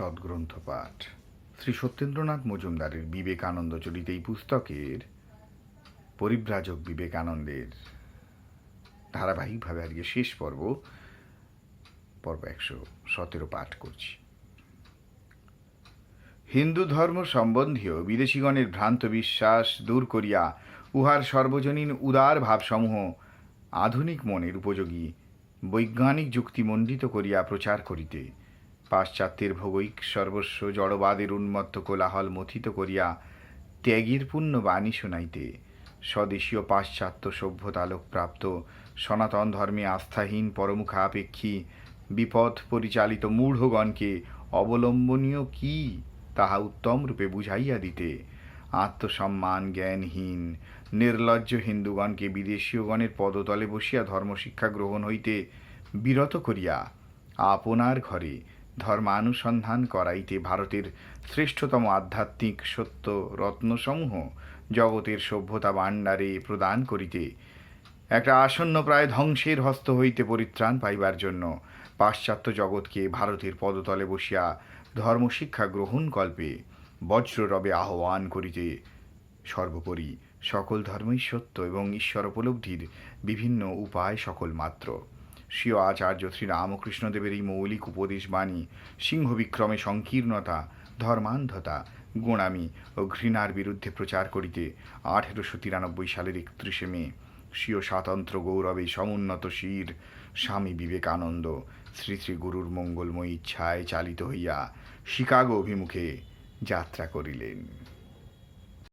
সদ্গ্রন্থ পাঠ। শ্রী সত্যেন্দ্রনাথ মজুমদারের বিবেকানন্দ চরিত এই পুস্তকের পরিব্রাজক বিবেকানন্দের ধারাবাহিকভাবে আজকে শেষ পর্ব পর্ব একশো সতেরো পাঠ করছি। হিন্দু ধর্ম সম্বন্ধীয় বিদেশিগণের ভ্রান্ত বিশ্বাস দূর করিয়া উহার সর্বজনীন উদার ভাবসমূহ আধুনিক মনের উপযোগী বৈজ্ঞানিক যুক্তিমণ্ডিত করিয়া প্রচার করিতে পাশ্চাত্যের ভৌগিক সর্বস্ব জড়বাদের উন্মত্ত কোলাহল মথিত করিয়া ত্যাগীর পূর্ণ বাণী শোনাইতে স্বদেশীয় পাশ্চাত্য সভ্যতালোক প্রাপ্ত সনাতন ধর্মে আস্থাহীন পরমুখাপেক্ষী বিপদ পরিচালিত মূঢ়গণকে অবলম্বনীয় কি তাহা উত্তম রূপে বুঝাইয়া দিতে। আত্মসম্মান জ্ঞানহীন, নির্লজ্জ হিন্দুগণকে বিদেশীয়গণের পদতলে বসিয়া ধর্মশিক্ষা গ্রহণ হইতে বিরত করিয়া আপনার ঘরে ধর্মানুসন্ধান করাইতে ভারতের শ্রেষ্ঠতম আধ্যাত্মিক সত্য রত্নসমূহ জগতের সভ্যতা ভাণ্ডারে প্রদান করিতে। একটা আসন্ন প্রায় ধ্বংসের হস্ত হইতে পরিত্রাণ পাইবার জন্য পাশ্চাত্য জগৎকে ভারতের পদতলে বসিয়া ধর্মশিক্ষা গ্রহণ কল্পে বজ্ররবে আহ্বান করিতে। সর্বোপরি সকল ধর্মই সত্য এবং ঈশ্বর উপলব্ধির বিভিন্ন উপায় সকল মাত্র স্বীয় আচার্য শ্রী রামকৃষ্ণদেবের এই মৌলিক উপদেশ বাণী সিংহবিক্রমে সংকীর্ণতা, ধর্মান্ধতা গোঁড়ামি ও ঘৃণার বিরুদ্ধে প্রচার করিতে আঠেরোশো তিরানব্বই সালের একত্রিশে মে স্বীয় স্বাতন্ত্র গৌরবে সমুন্নত শির স্বামী বিবেকানন্দ শ্রী শ্রী গুরুর মঙ্গলময় ইচ্ছায় চালিত হইয়া শিকাগো অভিমুখে যাত্রা করিলেন।